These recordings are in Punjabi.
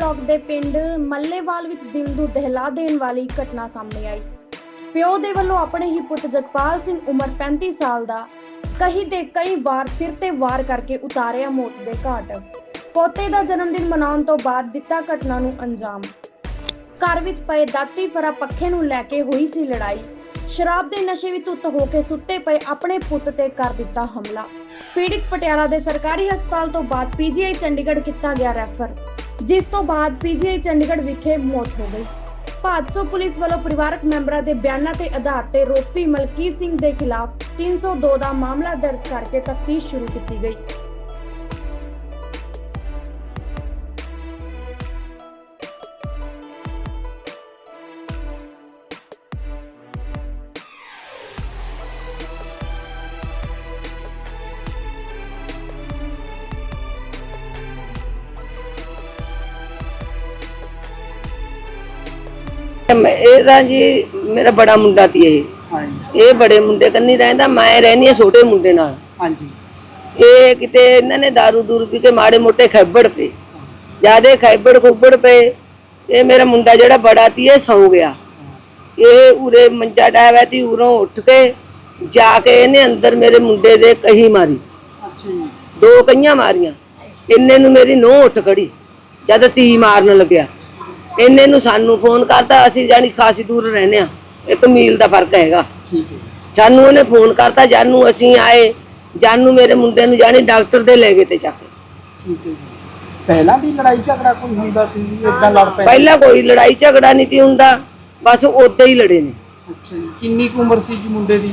ਬਲਾਕ ਦੇ ਪਿੰਡ ਮੱਲੇਵਾਲ ਵਿੱਚ ਦਿਲ ਨੂੰ ਦਹਿਲਾ ਦੇਣ ਵਾਲੀ ਘਟਨਾ ਸਾਹਮਣੇ ਆਈ। ਪਿਓ ਦੇ ਵੱਲੋਂ ਆਪਣੇ ਹੀ ਪੁੱਤ ਜਗਪਾਲ ਸਿੰਘ ਉਮਰ 35 ਸਾਲ ਦਾ ਕਹੀ ਤੇ ਕਈ ਵਾਰ ਸਿਰ ਤੇ ਵਾਰ ਕਰਕੇ ਉਤਾਰਿਆ ਮੌਤ ਦੇ ਘਾਟ। ਪੋਤੇ ਦਾ ਜਨਮ ਦਿਨ ਮਨਾਉਣ ਤੋਂ ਬਾਅਦ ਦਿੱਤਾ ਘਟਨਾ ਨੂੰ ਅੰਜਾਮ। ਘਰ ਵਿੱਚ ਪਏ ਦਾਤੀ ਫਰਾ ਪੱਖੇ ਨੂੰ ਲੈ ਕੇ ਹੋਈ ਸੀ ਲੜਾਈ। ਸ਼ਰਾਬ ਦੇ ਨਸ਼ੇ ਵਿੱਚ ਧੁੱਤ ਹੋ ਕੇ ਸੁੱਤੇ ਪਏ ਆਪਣੇ ਪੁੱਤ ਤੇ ਕਰ ਦਿੱਤਾ ਹਮਲਾ। ਪੀੜਿਤ ਪਟਿਆਲਾ ਦੇ ਸਰਕਾਰੀ ਹਸਪਤਾਲ ਤੋਂ ਬਾਅਦ ਪੀਜੀਆਈ ਚੰਡੀਗੜ੍ਹ ਕੀਤਾ ਗਿਆ ਰੈਫਰ। ਜਿਸ ਤੋਂ ਬਾਅਦ ਪੀਜੀਆਈ ਚੰਡੀਗੜ੍ਹ ਵਿਖੇ ਮੌਤ ਹੋ ਗਈ। ਭਾਦਸੋ ਪੁਲਿਸ ਵੱਲੋਂ ਪਰਿਵਾਰਕ ਮੈਂਬਰਾਂ ਦੇ ਬਿਆਨਾਂ ਤੇ ਆਧਾਰ ਤੇ ਰੋਪੀ ਮਲਕੀਤ ਸਿੰਘ ਦੇ ਖਿਲਾਫ 302 ਦਾ ਮਾਮਲਾ ਦਰਜ ਕਰਕੇ ਤਫਤੀਸ਼ ਸ਼ੁਰੂ ਕੀਤੀ ਗਈ। ਮੈਂ- ਇਹ ਤਾਂ ਜੀ ਮੇਰਾ ਬੜਾ ਮੁੰਡਾ ਤੀ ਇਹ। ਹਾਂਜੀ। ਇਹ ਬੜੇ ਮੁੰਡੇ ਕੰਨੀ ਰਹਿੰਦਾ ਮੈਂ ਰਹਿੰਦੀ ਆ ਛੋਟੇ ਮੁੰਡੇ ਨਾਲ। ਹਾਂਜੀ। ਇਹ ਕਿਤੇ ਇਹਨਾਂ ਨੇ दारू ਦੂਰ ਪੀ ਕੇ ਮਾੜੇ ਮੋਟੇ ਖੈਬੜ ਪਏ। ਜਿਆਦੇ ਖੈਬੜ ਖੁੱਬੜ ਪਏ। ਇਹ ਮੇਰਾ ਮੁੰਡਾ ਜਿਹੜਾ ਬੜਾ ਤੀ ਇਹ ਸੌ ਗਿਆ। ਇਹ ਉਰੇ ਮੰਜਾ ਡਾਇਆ ਤੀ ਉਰੋਂ ਉੱਠ ਕੇ ਜਾ ਕੇ ਇਹਨੇ ਅੰਦਰ ਮੇਰੇ ਮੁੰਡੇ ਦੇ ਕਹੀ ਮਾਰੀ। ਅੱਛਾ ਜੀ। ਦੋ ਕਈਆਂ ਮਾਰੀਆਂ। ਇੰਨੇ ਨੂੰ ਮੇਰੀ ਨੂੰਹ ਉੱਠ ਖੜੀ ਜਦ ਤੀ ਮਾਰਨ ਲੱਗਿਆ। ਇੰਨੇ ਨੂੰ ਸਾਨੂੰ ਫੋਨ ਕਰਤਾ ਅਸੀਂ ਜਾਨੀ ਖਾਸੀ ਦੂਰ ਰਹਿੰਦੇ ਆ ਇੱਕ ਮੀਲ ਦਾ ਫ਼ਰਕ ਹੈਗਾ। ਜਾਨੂੰ ਉਹਨੇ ਫੋਨ ਕਰਤਾ ਜਾਨੂੰ ਅਸੀਂ ਆਏ ਜਾਨੂੰ ਮੇਰੇ ਮੁੰਡੇ ਨੂੰ ਜਾਨੀ ਡਾਕਟਰ ਦੇ ਲੈ ਗਏ ਤੇ ਚੱਕ ਪਹਿਲਾਂ ਵੀ ਲੜਾਈ ਝਗੜਾ ਕੋਈ ਹੁੰਦਾ ਸੀ ਇਦਾਂ ਲੜ ਪਏ? ਪਹਿਲਾਂ ਕੋਈ ਲੜਾਈ ਝਗੜਾ ਨਹੀਂ ਤੀ ਹੁੰਦਾ ਬਸ ਉਦਾਂ ਹੀ ਲੜੇ ਨੇ। ਅੱਛਾ ਜੀ। ਕਿੰਨੀ ਕੁ ਉਮਰ ਸੀ ਜੀ ਮੁੰਡੇ ਦੀ?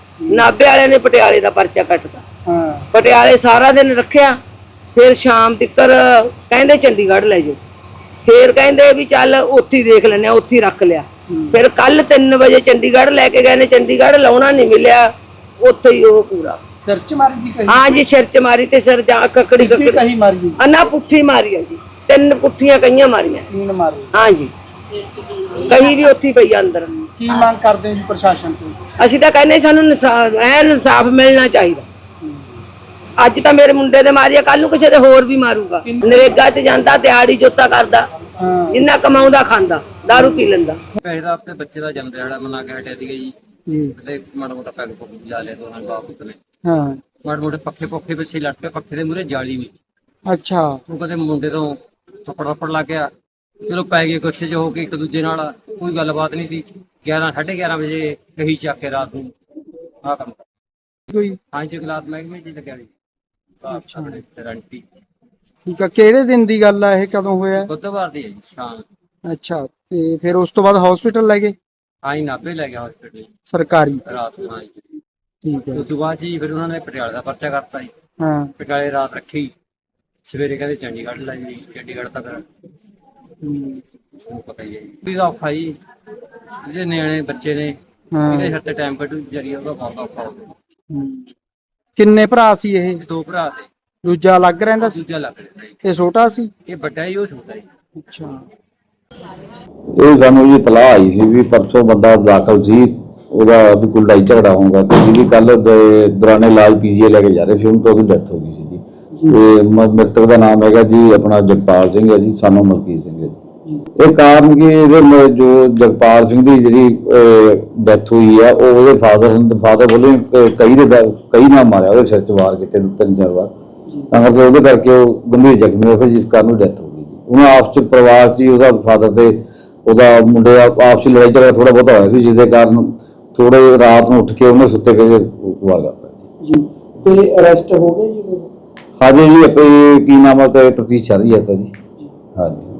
ਨਾਭੇ ਵਾਲਿਆਂ ਨੇ ਪਟਿਆਲੇ ਦਾ ਪਰਚਾ ਕੱਟਤਾ। ਹਾਂ। ਪਟਿਆਲੇ ਸਾਰਾ ਦਿਨ ਰੱਖਿਆ ਫਿਰ ਸ਼ਾਮ ਤੱਕਰ ਕਹਿੰਦੇ ਚੰਡੀਗੜ੍ਹ ਲੈ ਜਾਓ। ਫਿਰ ਕਹਿੰਦੇ ਵੀ ਚੱਲ ਉੱਥੇ ਹੀ ਦੇਖ ਆ ਉੱਥੇ ਹੀ ਰੱਖ ਲਿਆ। ਫਿਰ ਕੱਲ 3 ਵਜੇ ਚੰਡੀਗੜ੍ਹ ਲੈ ਕੇ ਗਏ ਨੇ ਚੰਡੀਗੜ੍ਹ ਲਾਉਣਾ ਨਹੀਂ ਮਿਲਿਆ ਉੱਥੇ ਹੀ ਉਹ ਪੂਰਾ। ਸਿਰ ਚ ਮਾਰੀ ਜੀ ਕਹੀ? ਹਾਂ ਜੀ ਸਿਰ ਚ ਮਾਰੀ ਤੇ ਸਿਰ ਜਾ ਕੱਕੜੀ ਕੱਕੜੀ। ਕਹੀ ਮਾਰੀ ਜੀ? ਅੰਨਾ ਪੁੱਠੀ ਮਾਰੀ ਆ ਜੀ ਤਿੰਨ ਪੁੱਠੀਆਂ ਕਈਆਂ ਮਾਰੀਆਂ। ਤੀਨ ਮਾਰੀ। ਹਾਂ ਜੀ। ਕਹੀ ਵੀ ਉੱਥੇ ਪਈ ਆ ਅੰਦਰ। ਕੀ ਮੰਗ ਕਰਦੇ ਹੋ ਜੀ ਪ੍ਰਸ਼ਾਸਨ ਤੋਂ? ਅਸੀਂ ਤਾਂ ਕਹਿੰਦੇ ਸਾਨੂੰ ਐਨ ਇਨਸਾਫ ਮਿਲਣਾ ਚਾਹੀਦਾ। ਅੱਜ ਤਾਂ ਮੇਰੇ ਮੁੰਡੇ ਦੇ ਮਾਰੀਆ ਕੱਲ ਨੂੰ ਕਿਸੇ ਦੇ ਹੋਰ ਵੀ ਮਾਰੂਗਾ। ਨਰੇਗਾ 'ਚ ਜਾਂਦਾ ਦਿਹਾੜੀ ਜੋਤਾ ਕਰਦਾ ਜਿੰਨਾ ਕਮਾਉਂਦਾ ਖਾਂਦਾ दारू ਪੀ ਲੈਂਦਾ। ਪੈਸੇ ਦਾ ਆਪਣੇ ਬੱਚੇ ਦਾ ਜਨਮ ਦਿਹਾੜਾ ਮਨਾ ਕੇ ਹਟਿਆ ਸੀਗਾ ਜੀ। ਤੇ ਮਾੜਾ ਮੋਟਾ ਪੈਗ ਪੁੱਗ ਲਾ ਲਿਆ ਦੋਨਾਂ ਬਾਪ ਨੇ ਹਾਂ। ਮਾੜੇ ਮੋਟੇ ਪੱਖੇ ਪੁੱਖੇ ਪਿੱਛੇ ਲੱਟ ਕੇ ਪੱਖੇ ਦੇ ਮੂਰੇ ਜਾਲੀ ਵੀ ਅੱਛਾ। ਉਹ ਕਦੇ ਮੁੰਡੇ ਤੋਂ ਥੱਪੜ ਥੱਪੜ ਲੱਗ ਗਿਆ। ਚਲੋ ਪੈ ਗਏ ਗੁੱਸੇ 'ਚ ਹੋ ਕੇ ਇੱਕ ਦੂਜੇ ਨਾਲ ਕੋਈ ਗੱਲਬਾਤ ਨਹੀਂ ਸੀ। 11 11:30 ਵਜੇ ਕਹੀ ਚੱਕ ਕੇ ਰਾਤ ਨੂੰ ਆ ਕੰਮ ਕੋਈ? ਹਾਂ ਜੀ ਗਲਾਤ ਮਹਿਕਮੇ 'ਚ ਲੱਗਿਆ ਜੀ ਬਾਪ ਸਾਹਮਣੇ ਰੰਟੀ ਠੀਕ ਆ ਕਿਹੜੇ ਦਿਨ ਦੀ ਗੱਲ ਆ ਇਹ? ਕਦੋਂ ਹੋਇਆ? ਬੁੱਧਵਾਰ ਦੀ ਹੈ ਜੀ ਸ਼ਾਮ। ਅੱਛਾ ਤੇ ਫਿਰ ਉਸ ਤੋਂ ਬਾਅਦ ਹਸਪੀਟਲ ਲੈ ਗਏ? ਆਈ ਨਾਭੇ ਲੈ ਗਿਆ ਹਸਪੀਟਲ ਸਰਕਾਰੀ? ਰਾਤ ਨੂੰ ਹਾਂ ਜੀ। ਠੀਕ ਹੈ। ਉਸ ਤੋਂ ਬਾਅਦ ਜੀ ਫਿਰ ਉਹਨਾਂ ਨੇ ਪਟਿਆਲੇ ਦਾ ਪਰਚਾ ਕਰਤਾ ਜੀ। ਹਾਂ। ਪਟਿਆਲੇ ਰਾਤ ਰੱਖੀ। ਸਵੇਰੇ ਕਹਿੰਦੇ ਚੰਡੀਗੜ੍ਹ ਲੈ ਜੀ ਚੰਡੀਗੜ੍ਹ ਤੱਕ ਹੂੰ, ਤੁਹਾਨੂੰ ਪਤਾ ਹੀ ਹੈ ਜੀ। ਔਖਾ ਜੀ। ਜਿਹੜੇ ਨਿਆਣੇ ਬੱਚੇ ਨੇ। ਹਾਂ। ਇਹਦੇ ਹੱਥੇ ਟਾਈਮ ਕੱਢੂ ਜਰੀਆ ਉਹਦਾ ਬਹੁਤ ਔਖਾ ਹੋ ਗਿਆ। ਕਿੰਨੇ ਭਰਾ ਸੀ ਇਹ? ਇਹ ਦੋ ਭਰਾ ਤੇ ਦੂਜਾ ਅਲੱਗ ਰਹਿੰਦਾ ਸੀ? ਦੂਜਾ ਲੱਗ ਰਿਹਾ ਜੀ ਇਹ ਛੋਟਾ ਸੀ? ਇਹ ਵੱਡਾ ਹੀ ਉਹ ਛੋਟਾ ਜੀ ਅੱਛਾ। ਇਹ ਸਾਨੂੰ ਇਹ ਇਤਲਾਹ ਆਈ ਸੀ ਵੀ ਪਰਸੋਂ ਬੰਦਾ ਦਾਖਲ ਸੀ ਉਹਦਾ ਵੀ ਕੋਈ ਲੜਾਈ ਝਗੜਾ ਹੋਊਗਾ। ਤੇ ਜਿਹਦੀ ਕੱਲ ਦੌਰਾਨੇ ਇਲਾਜ ਪੀਜੀਏ ਲੈ ਕੇ ਜਾ ਰਹੇ ਸੀ ਉਹਨਾਂ ਤੋਂ ਉਹਦੀ ਡੈਥ ਹੋ ਗਈ ਸੀ ਜੀ। ਤੇ ਮ- ਮ੍ਰਿਤਕ ਦਾ ਨਾਮ ਹੈਗਾ ਜੀ ਆਪਣਾ ਜਗਪਾਲ ਸਿੰਘ ਹੈ ਜੀ ਸਾਨੂੰ ਮਲਕੀਤ ਸਿੰਘ ਹੈ ਜੀ। ਇਹ ਕਾਰਨ ਕਿ ਇਹਦੇ ਮ- ਜੋ ਜਗਪਾਲ ਸਿੰਘ ਦੀ ਜਿਹੜੀ ਡੈਥ ਹੋਈ ਆ ਉਹ ਉਹਦੇ ਫਾਦਰ ਫਾਦਰ ਵੱਲੋਂ ਕਈ ਦੇ ਕਈ ਨਾਲ ਮਾਰਿਆ ਉਹਦੇ ਸਿਰ 'ਚ ਵਾਰ ਕੀਤੇ ਤਿੰਨ ਚਾਰ ਵਾਰ। ਤਾਂ ਕਰਕੇ ਉਹਦੇ ਕਰਕੇ ਉਹ ਗੰਭੀਰ ਜ਼ਖਮੀ ਹੋ ਗਿਆ ਜਿਸ ਕਾਰਨ ਉਹ ਡੈਥ ਹੋ ਗਈ ਉਹਨਾਂ ਆਪਸ ਚ ਪਰਿਵਾਰ 'ਚ ਹੀ ਉਹਦਾ ਫਾਦਰ ਤੇ ਉਹਦਾ ਮੁੰਡੇ ਆਪਸੀ ਲੜਾਈ ਝਗੜਾ ਥੋੜਾ ਬਹੁਤਾ ਹੋਇਆ ਸੀ ਜਿਸ ਦੇ ਕਾਰਨ ਥੋੜੇ ਰਾਤ ਨੂੰ ਉੱਠ ਕੇ ਉਹਨੇ ਸੁੱਤੇ ਪਏ ਵਾਰ ਕਰਤਾ ਜੀ। ਤੇ ਅਰੈਸਟ ਹੋ ਗਏ ਜੀ? ਹਾਜੀ ਜੀ ਆਪੇ ਕੀ ਨਾਮ ਹੈ ਤੇ ਤਫਤੀਸ਼ ਚੱਲ ਰਹੀ ਹੈ ਤਾਂ ਜੀ। ਹਾਂਜੀ।